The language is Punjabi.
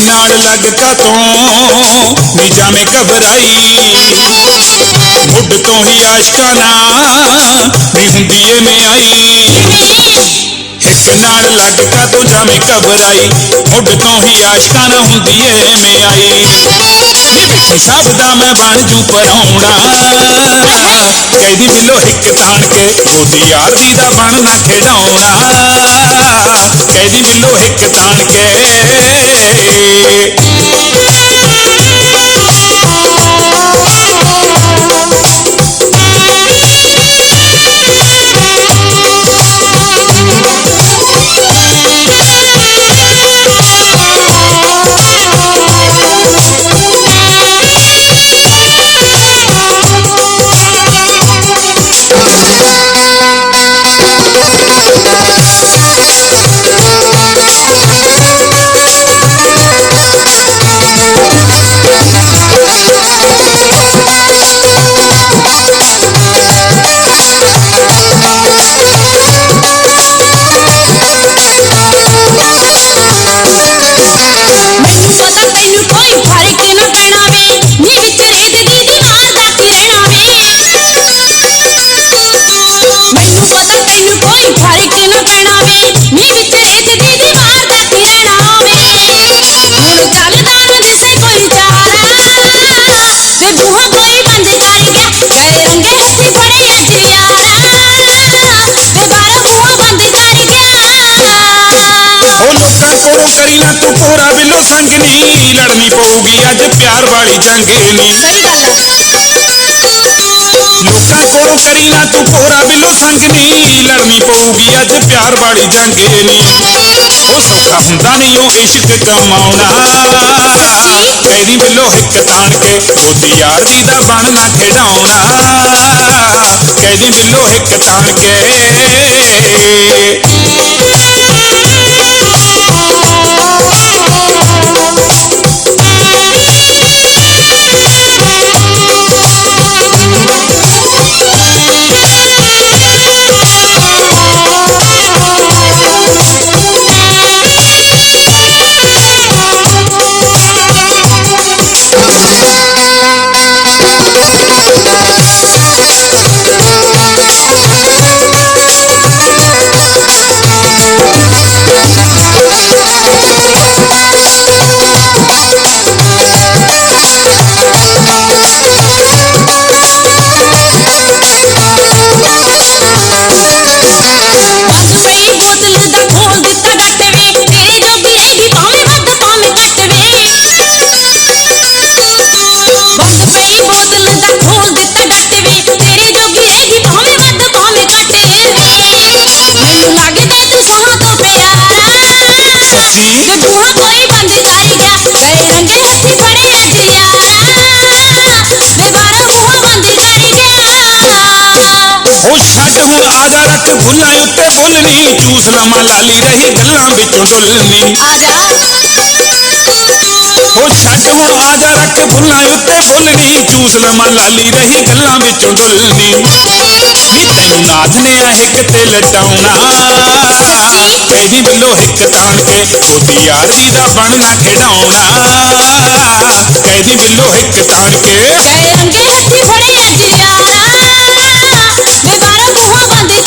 ਨਾਲ ਕਾ ਤੋਂ। ਨੀ ਜਾਵੇਂ ਘਬਰਾਈ। ਮੁੱਢ ਤੋਂ ਹੀ ਆਸ਼ਕਾਂ ਨਾ ਨੀ ਹੁੰਦੀ ਏ ਮੈਂ ਆਈ ਨਾਲ ਲੱਗ ਕਾ ਜਾਵੇਂ ਘਬਰਾਈ। ਮੁੱਢ ਤੋਂ ਹੀ ਆਸ਼ਕਾਂ ਨਾ ਹੁੰਦੀ ਏ ਮੈਂ ਆਈ ਹਿਸਾਬ ਦਾ ਮੈਂ ਬਣ ਜੂ ਪਰਾਉਣਾ ਕਹਿੰਦੀ ਮਿਲੋ ਇੱਕ ਤਾਣ ਕੇ, ਉਹਦੀ ਯਾਰ ਦਾ ਬਣ ਨਾ ਖਿਡਾਉਣਾ ਕਹਿੰਦੀ ਮਿਲੋ ਇੱਕ ਤਾਣ ਕੇ। ਕੋਲੋਂ ਤੂੰ ਕੋਰਾ ਬਿੱਲੋ ਸੰਗ ਨੀ ਲੜਨੀ ਪਊਗੀ ਅੱਜ ਪਿਆਰ ਵਾਲੀ ਜੰਗ ਨੀ। ਸਹੀ ਗੱਲ ਹੈ ਲੋਕਾਂ ਕੋਲੋਂ ਕਰੀ ਨਾ ਤੂੰ ਕੋਰਾ ਬਿੱਲੋ ਸੰਗ ਨੀ ਲੜਨੀ ਪਊਗੀ ਅੱਜ ਪਿਆਰ ਵਾਲੀ ਜੰਗ ਨੀ। ਉਹ ਸੌਖਾ ਹੁੰਦਾ ਨਹੀਂ ਉਹ ਇਸ਼ਕ ਕਮਾਉਣਾ। ਕਹਿੰਦੀ ਬਿੱਲੋ ਹਿੱਕ ਤਾਣ ਕੇ ਉਹਦੀ ਯਾਰ ਦੀ ਦਾ ਬਣਨਾ ਖਿਡਾਉਣਾ। ਕਹਿੰਦੀ ਬਿੱਲੋ ਹਿੱਕ ਤਾਣ ਕੇ दूहा कोई बंद जाई गया ऐ आजारत भुरिया उत्ते बोलनी चूस ना लाली रही गल्ला विच डुलनी। आजा ओ छड आजारत भुरिया उत्ते बोलनी चूस ना मलाली रही गल्ला विच डुलनी। तू नाजने आहे के तेल चाउना पहली बल्लो हिक थान के मोदी आरजी दा बनना खेडाउना पहली बल्लो हिक थान के जयंगे हथी फड़े अजियाना मैं बारा बुहा के